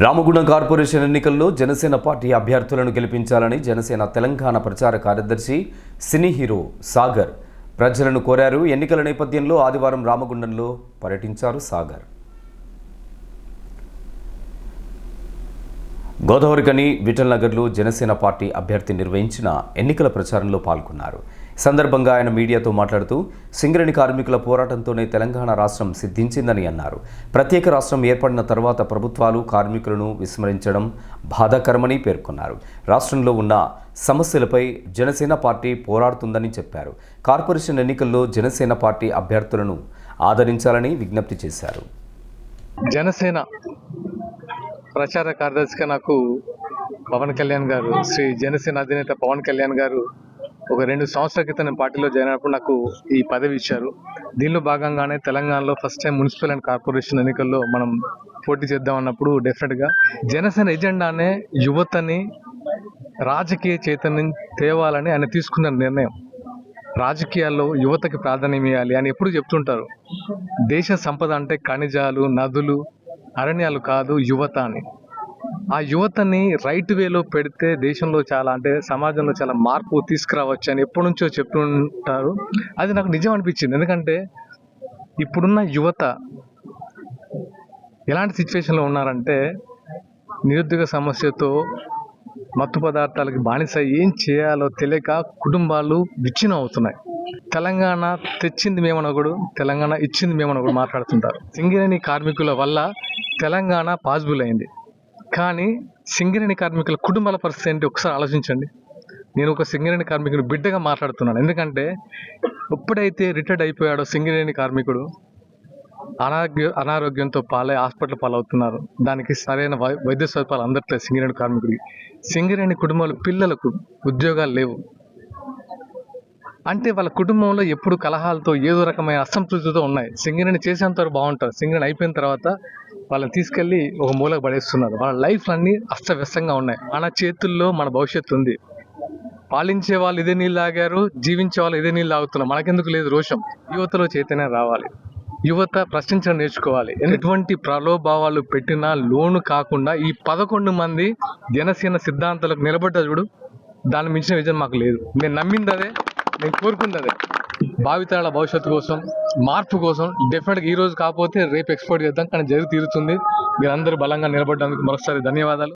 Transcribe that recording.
Ramagundam corporation ఎన్నికల్లో Janasena party అభ్యర్థులను గెలిపించాలని జనసేన తెలంగాణ ప్రచార కార్యదర్శి సినీ హీరో సాగర్ ప్రజలను కోరారు. ఎన్నికల నేపథ్యంలో ఆదివారం రామగుండంలో పర్యటించారు సాగర్. గోదావరికని విఠల్ నగర్లో జనసేన పార్టీ అభ్యర్థి నిర్వహించిన ఎన్నికల ప్రచారంలో పాల్గొన్నారు. సందర్భంగా ఆయన మీడియాతో మాట్లాడుతూ సింగరేణి కార్మికుల పోరాటంతోనే తెలంగాణ రాష్ట్రం సిద్ధించిందని అన్నారు. ప్రత్యేక రాష్ట్రం ఏర్పడిన తర్వాత ప్రభుత్వాలు కార్మికులను విస్మరించడం బాధాకరమని పేర్కొన్నారు. రాష్ట్రంలో ఉన్న సమస్యలపై జనసేన పార్టీ పోరాడుతుందని చెప్పారు. కార్పొరేషన్ ఎన్నికల్లో జనసేన పార్టీ అభ్యర్థులను ఆదరించాలని విజ్ఞప్తి చేశారు. జనసేన ప్రచార కార్యదర్శిగా నాకు పవన్ కళ్యాణ్ గారు శ్రీ జనసేన అధినేత పవన్ కళ్యాణ్ గారు ఒక రెండు సంవత్సరాల క్రితం నేను పార్టీలో జాయిన్ అయినప్పుడు నాకు ఈ పదవి ఇచ్చారు. దీనిలో భాగంగానే తెలంగాణలో first time municipal and corporation ఎన్నికల్లో మనం పోటీ చేద్దాం అన్నప్పుడు డెఫినెట్గా జనసేన ఎజెండానే యువతని రాజకీయ చైతన్యం తేవాలని ఆయన తీసుకున్న నిర్ణయం. రాజకీయాల్లో యువతకి ప్రాధాన్యం ఇవ్వాలి అని ఎప్పుడు చెప్తుంటారు. దేశ సంపద అంటే ఖనిజాలు నదులు అరణ్యాలు కాదు యువత అని. ఆ యువతని రైట్ వేలో పెడితే దేశంలో చాలా అంటే సమాజంలో చాలా మార్పు తీసుకురావచ్చు అని ఎప్పటి నుంచో చెప్తుంటారు. అది నాకు నిజం అనిపించింది. ఎందుకంటే ఇప్పుడున్న యువత ఎలాంటి సిచ్యువేషన్లో ఉన్నారంటే నిరుద్యోగ సమస్యతో మత్తు పదార్థాలకి బానిస ఏం చేయాలో తెలియక కుటుంబాలు విచ్ఛిన్నం అవుతున్నాయి. తెలంగాణ తెచ్చింది మేమనొకడు తెలంగాణ ఇచ్చింది మేమనొకడు మాట్లాడుతుంటారు. సింగరేణి కార్మికుల వల్ల తెలంగాణ పాసిబుల్ అయింది. కానీ సింగరేణి కార్మికుల కుటుంబాల పరిస్థితి ఏంటి? ఒకసారి ఆలోచించండి. నేను ఒక సింగరేణి కార్మికుడు బిడ్డగా మాట్లాడుతున్నాను. ఎందుకంటే ఎప్పుడైతే రిటైర్డ్ అయిపోయాడో సింగరేణి కార్మికుడు అనారోగ్య అనారోగ్యంతో పాలై హాస్పిటల్ పాలవుతున్నారు. దానికి సరైన వై వైద్య సదుపాయాలు అందట్లేదు సింగరేణి కార్మికుడికి. సింగరేణి కుటుంబాల పిల్లలకు ఉద్యోగాలు లేవు. అంటే వాళ్ళ కుటుంబంలో ఎప్పుడు కలహాలతో ఏదో రకమైన అసంతృప్తితో ఉన్నాయి. సింగరేణి చేసేంత వరకు బాగుంటారు సింగరేణి అయిపోయిన తర్వాత వాళ్ళని తీసుకెళ్ళి ఒక మూలకు పడేస్తున్నారు. వాళ్ళ లైఫ్ అన్నీ అస్తవ్యస్తంగా ఉన్నాయి. మన చేతుల్లో మన భవిష్యత్తు ఉంది. పాలించే వాళ్ళు ఇదే నీళ్ళు తాగారు జీవించే వాళ్ళు ఇదే నీళ్ళు తాగుతున్నారు. మనకెందుకు లేదు రోషం. యువతలో చైతన్యం రావాలి. యువత ప్రశ్నించడం నేర్చుకోవాలి. ఎటువంటి ప్రలోభావాలు పెట్టినా లోను కాకుండా ఈ పదకొండు మంది జనసేన సిద్ధాంతాలకు నిలబడ్డ చూడు. దాన్ని మించిన విజయం మాకు లేదు. నేను నమ్మింది అదే. నేను కోరుకున్నది. భావితరాల భవిష్యత్తు కోసం మార్పు కోసం డెఫినెట్గా ఈ రోజు కాకపోతే రేపు ఎక్స్పోర్ట్ చేద్దాం కానీ జరిగి తీరుతుంది. మీరందరూ బలంగా నిలబడ్డానికి మరొకసారి ధన్యవాదాలు.